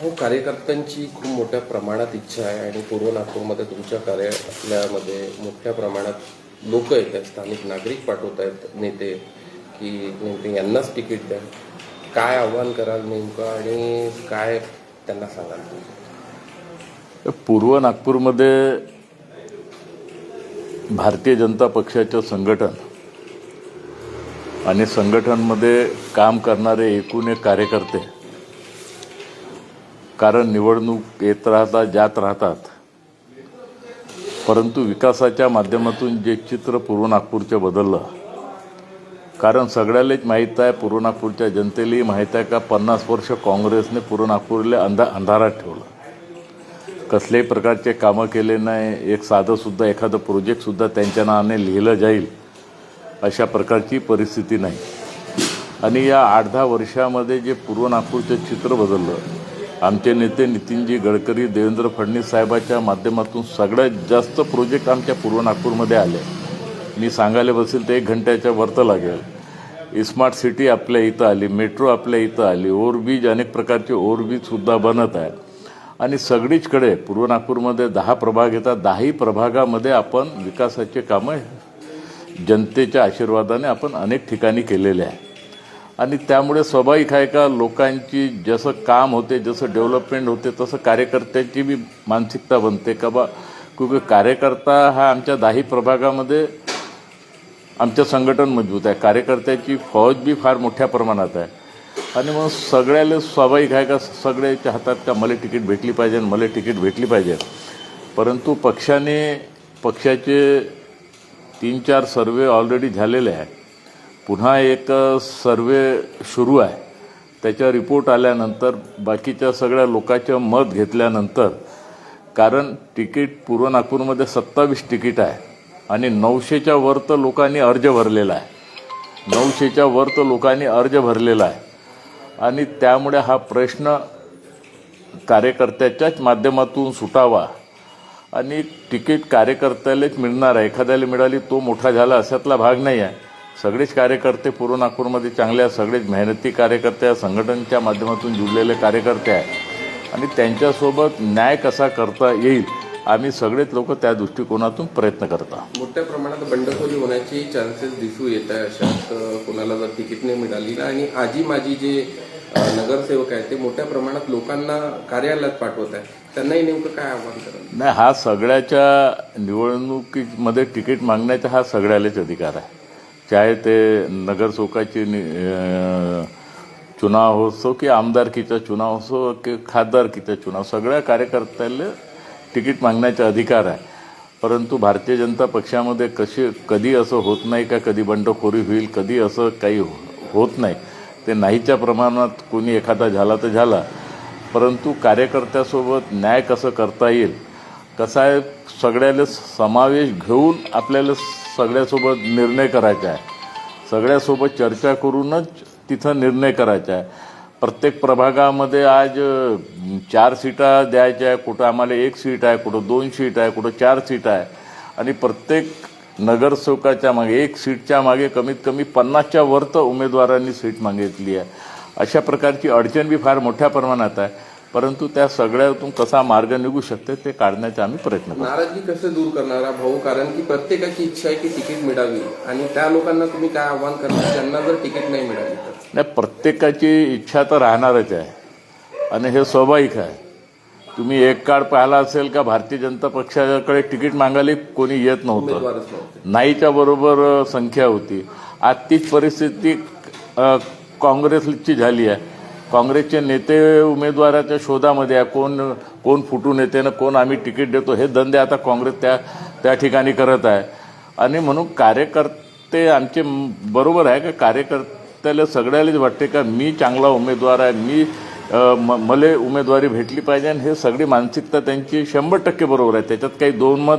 हो कार्यकर्त्यांची खूप मोठ्या प्रमाणात इच्छा आहे आणि पूर्व नागपूरमध्ये तुमच्या कार्यालयामध्ये मोठ्या प्रमाणात लोक येत आहेत स्थानिक नागरिक पाठवत आहेत नेते की नेते यांनाच तिकीट द्या. काय आव्हान कराल नेमकं आणि काय त्यांना सांगाल तुम्ही? पूर्व नागपूरमध्ये भारतीय जनता पक्षाचं संघटन आणि संघटनमध्ये काम करणारे एकूण एक कार्यकर्ते कारण निवडणूक येत राहतात जात राहतात. परंतु विकासाच्या माध्यमातून जे चित्र पूर्व नागपूरचं बदललं. कारण सगळ्यालाच माहीत आहे पूर्व नागपूरच्या जनतेलाही माहीत आहे का पन्नास वर्ष काँग्रेसने पूर्व नागपूरला अंधा अंधारात ठेवलं. कसल्याही प्रकारचे कामं केले नाही एक साधंसुद्धा एखादं प्रोजेक्टसुद्धा त्यांच्या नावाने लिहिलं जाईल अशा प्रकारची परिस्थिती नाही. आणि या आठ दहा वर्षामध्ये जे पूर्व नागपूरचं चित्र बदललं आमचे नेते नितीनजी गडकरी देवेंद्र फडणवीस साहेबाच्या माध्यमातून सगळ्यात जास्त प्रोजेक्ट आमच्या पूर्व नागपूरमध्ये आले. मी सांगायला बसेल तर एक घंट्याच्या वरतं लागेल. स्मार्ट सिटी आपल्या इथं आली मेट्रो आपल्या इथं आली ओव्हरब्रिज अनेक प्रकारचे ओव्हरब्रिजसुद्धा बनत आहे आणि सगळीचकडे पूर्व नागपूरमध्ये दहा प्रभाग येतात. दहाही प्रभागामध्ये आपण विकासाचे कामं जनतेच्या आशीर्वादाने आपण अनेक ठिकाणी केलेले आहे आणि त्यामुळे स्वाभाविक आहे का लोकांची जसं काम होते जसं डेव्हलपमेंट होते तसं कार्यकर्त्यांची बी मानसिकता बनते का बा? क्योंकि कार्यकर्ता हा आमच्या दाही प्रभागामध्ये आमचं संघटन मजबूत आहे. कार्यकर्त्याची फौज बी फार मोठ्या प्रमाणात आहे. आणि मग सगळ्याला स्वाभाविक आहे का? सगळ्याच्या हातात का मला तिकीट भेटली पाहिजे आणि मला तिकीट भेटली पाहिजे. परंतु पक्षाने पक्षाचे तीन चार सर्वे ऑलरेडी झालेले आहे पुन्हा एक सर्वे सुरू आहे. त्याचा रिपोर्ट आल्यानंतर बाकीच्या सगळ्या लोकांचं मत घेतल्यानंतर कारण तिकीट पूर्व नागपूरमध्ये सत्तावीस तिकीट आहे आणि नऊशेच्या वर तर लोकांनी अर्ज भरलेला आहे. नऊशेच्या वर तर लोकांनी अर्ज भरलेला आहे. आणि त्यामुळे हा प्रश्न कार्यकर्त्याच्याच माध्यमातून सुटावा आणि तिकीट कार्यकर्त्यालाच मिळणार आहे. एखाद्याला मिळाली तो मोठा झाला अशातला भाग नाही आहे. सगळेच कार्यकर्ते पूर्व नागपूरमध्ये चांगले आहेत सगळेच मेहनती कार्यकर्ते आहेत संघटनेच्या माध्यमातून जुळलेले कार्यकर्ते आहेत. आणि त्यांच्यासोबत न्याय कसा करता येईल आम्ही सगळेच लोक त्या दृष्टिकोनातून प्रयत्न करतात मोठ्या प्रमाणात बंडखोरी होण्याची चान्सेस दिसू येत आहे अशात अ, कोणाला जर तिकीट नाही मिळाली. ना आणि आजी माझी जे नगरसेवक आहेत ते मोठ्या प्रमाणात लोकांना कार्यालयात पाठवत आहे त्यांनाही नेमकं काय आव्हान कराल? नाही हा सगळ्याच्या निवडणुकीमध्ये तिकीट मागण्याचा हा सगळ्यालाच अधिकार आहे. चाहे ते नगरसेवकाची नि- चुनाव असो की आमदारकीचा चुनाव असो की खासदारकीचा चुनाव. सगळ्या कार्यकर्त्याला तिकीट मागण्याचा अधिकार आहे. परंतु भारतीय जनता पक्षामध्ये कशी कधी असं होत नाही का? कधी बंडखोरी होईल कधी असं काही हो- होत नाही. ते नाहीच्या प्रमाणात कोणी एखादा झाला तर झाला. परंतु कार्यकर्त्यासोबत न्याय कसं करता येईल? कसं आहे? सगळ्याला समावेश घेऊन आपल्याला सगळ्यासोबत निर्णय करायचा आहे. सगळ्यासोबत चर्चा करूनच तिथं निर्णय करायचा आहे. प्रत्येक प्रभागामध्ये आज चार सीटा द्यायच्या आहे कुठं आम्हाला एक सीट आहे कुठं दोन सीट आहे कुठं चार सीट आहे. आणि प्रत्येक नगरसेवकाच्या मागे एक सीटच्या मागे कमीत कमी पन्नासच्या वर तर उमेदवारांनी सीट मागितली आहे. अशा प्रकारची अडचण बी फार मोठ्या प्रमाणात आहे. परंतु त्या सगळ्यातून कसा मार्ग निघू शकते ते काढण्याचा आम्ही प्रयत्न करतो. नाराजगी कसे दूर करणारा भाऊ? कारण की प्रत्येकाची इच्छा आहे की तिकीट मिळावी. आणि त्या लोकांना तुम्ही काय आव्हान करणार ज्यांना जर तिकीट नाही मिळाली तर? नाही प्रत्येकाची इच्छा तर राहणारच आहे. आणि हे स्वाभाविक आहे. तुम्ही एक काळ पाहिला असेल का भारतीय जनता पक्षाकडे तिकीट मागायला कोणी येत नव्हतं. नाहीच्या बरोबर संख्या होती. आज तीच परिस्थिती काँग्रेसची झाली आहे. काँग्रेसचे नेते उमेदवाराच्या शोधामध्ये आहे. कोण कोण फुटून येते ना कोण आम्ही तिकीट देतो हे धंदे आता काँग्रेस त्या त्या ठिकाणी करत आहे. आणि म्हणून कार्यकर्ते आमचे बरोबर आहे का? कार्यकर्त्याला सगळ्यालाच वाटते का? मी चांगला उमेदवार आहे मी म मले उमेदवारी भेटली पाहिजे आणि हे सगळी मानसिकता त्यांची शंभर टक्के बरोबर आहे. त्याच्यात काही दोन मत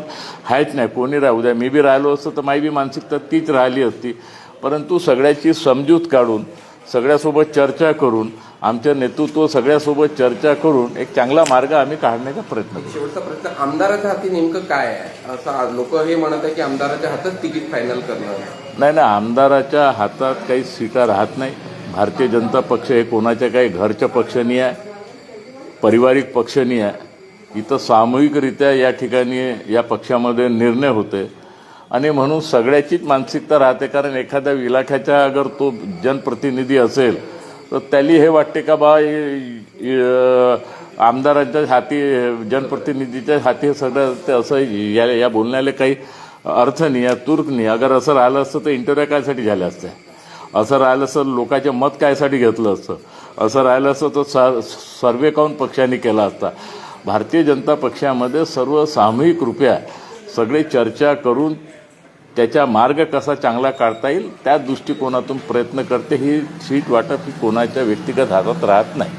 आहेच नाही. कोणी राहू द्या. मी बी राहिलो असतं तर माझी बी मानसिकता तीच राहिली असती. परंतु सगळ्याची समजूत काढून सगळ्यासोबत चर्चा करून आमचं नेतृत्व सगळ्यासोबत चर्चा करून एक चांगला मार्ग आम्ही काढण्याचा प्रयत्न करू. शेवटचा प्रश्न आमदाराच्या हाती नेमकं काय आहे? असं लोक हे म्हणत आहे की आमदाराच्या हातात तिकीट फायनल करणार नाही ना आमदाराच्या हातात काही सीटा राहत नाही. भारतीय जनता पक्ष हे कोणाच्या काही घरच्या पक्ष नाही आहे पारिवारिक पक्ष नाही आहे. इथं सामूहिकरित्या या ठिकाणी या पक्षामध्ये निर्णय होते आणि म्हणून सगळ्याचीच मानसिकता राहते कारण एखाद्या इलाख्याचा अगर तो जनप्रतिनिधी असेल तर त्याली हे वाटते का बा आमदारांच्या हाती जनप्रतिनिधीच्या हाती हे सगळं ते असं या या बोलण्याला काही अर्थ नाही या तुर्क नाही. अगर असं राहिलं असतं तर इंटरव्ह्यू कायसाठी झाल्या असत्या? असं राहिलं असतं लोकांचे मत कायसाठी घेतलं असतं? असं राहिलं असतं तर स सर्वे काउन पक्षाने केला असता? भारतीय जनता पक्षामध्ये सर्व सामूहिक रूपया सगळे चर्चा करून त्याचा मार्ग कसा चांगला काढता येईल त्या दृष्टिकोनातून प्रयत्न करते. ही सीट वाटप ही कोणाच्या व्यक्तिगत हातात राहत नाही.